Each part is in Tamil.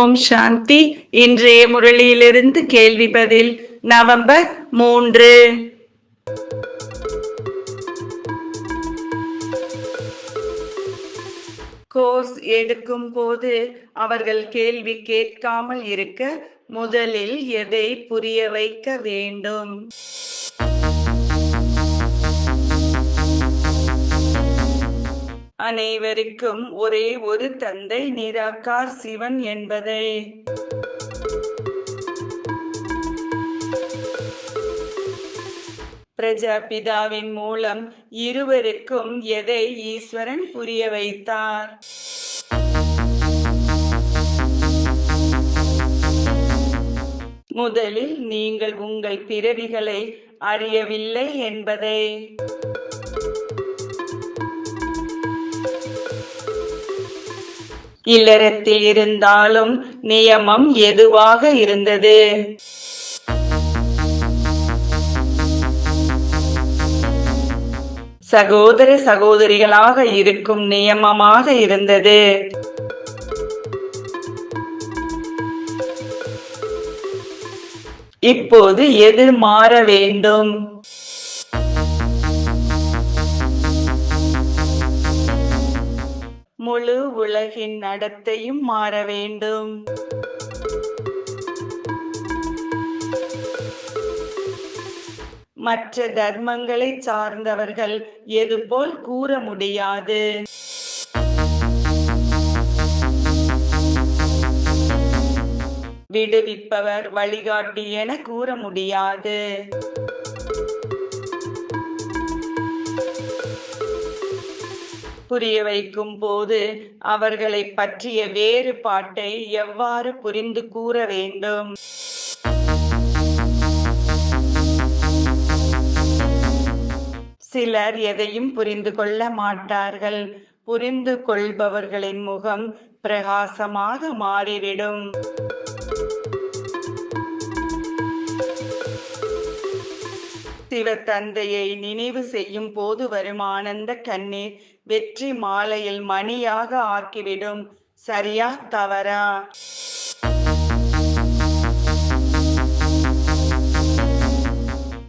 ஓம் சாந்தி. இன்றைய முரளியிலிருந்து கேள்வி பதில். நவம்பர் மூன்று. கோர்ஸ் எடுக்கும் போது அவர்கள் கேள்வி கேட்காமல் இருக்க முதலில் எதை புரிய வைக்க வேண்டும்? அனைவருக்கும் ஒரே ஒரு தந்தை நிராகார் சிவன் என்பதை. பிரஜாபிதாவின் மூலம் இருவருக்கும் எதை ஈஸ்வரன் புரிய வைத்தார்? முதலில் நீங்கள் உங்கள் பிறவிகளை அறியவில்லை என்பதை. இல்லறத்தில் இருந்தாலும் நியமம் எதுவாக இருந்தது? சகோதர சகோதரிகளாக இருக்கும் நியமமாக இருந்தது. இப்போது எது மாற வேண்டும். முழு உலகின் நடத்தையும் மாற வேண்டும். மற்ற தர்மங்களை சார்ந்தவர்கள் எதுபோல் கூற முடியாது. விடுவிப்பவர் வழிகாட்டி என கூற முடியாது. புரிய வைக்கும் போது அவர்களை பற்றிய வேறுபாட்டை எவ்வாறு புரிந்து கூற வேண்டும்? சிலர் எதையும் புரிந்து கொள்ள மாட்டார்கள். புரிந்து கொள்பவர்களின் முகம் பிரகாசமாக மாறிவிடும். சிவத்தந்தையை நினைவு செய்யும் போது வரும் ஆனந்த கண்ணீர் வெற்றி மாலையில் மணியாக ஆக்கிவிடும். சரியா? தவறா?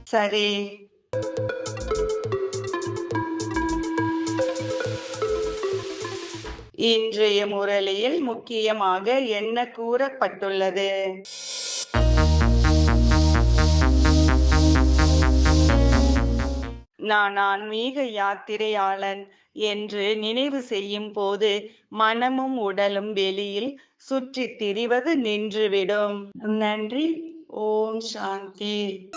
சரி. இன்றைய முரளியில் முக்கியமாக என்ன கூறப்பட்டுள்ளது? நான் ஆன்மீக யாத்திரையாளன் என்று நினைவு செய்யும் போது மனமும் உடலும் வெளியில் சுற்றி திரிவது நின்றுவிடும். நன்றி. ஓம் சாந்தி.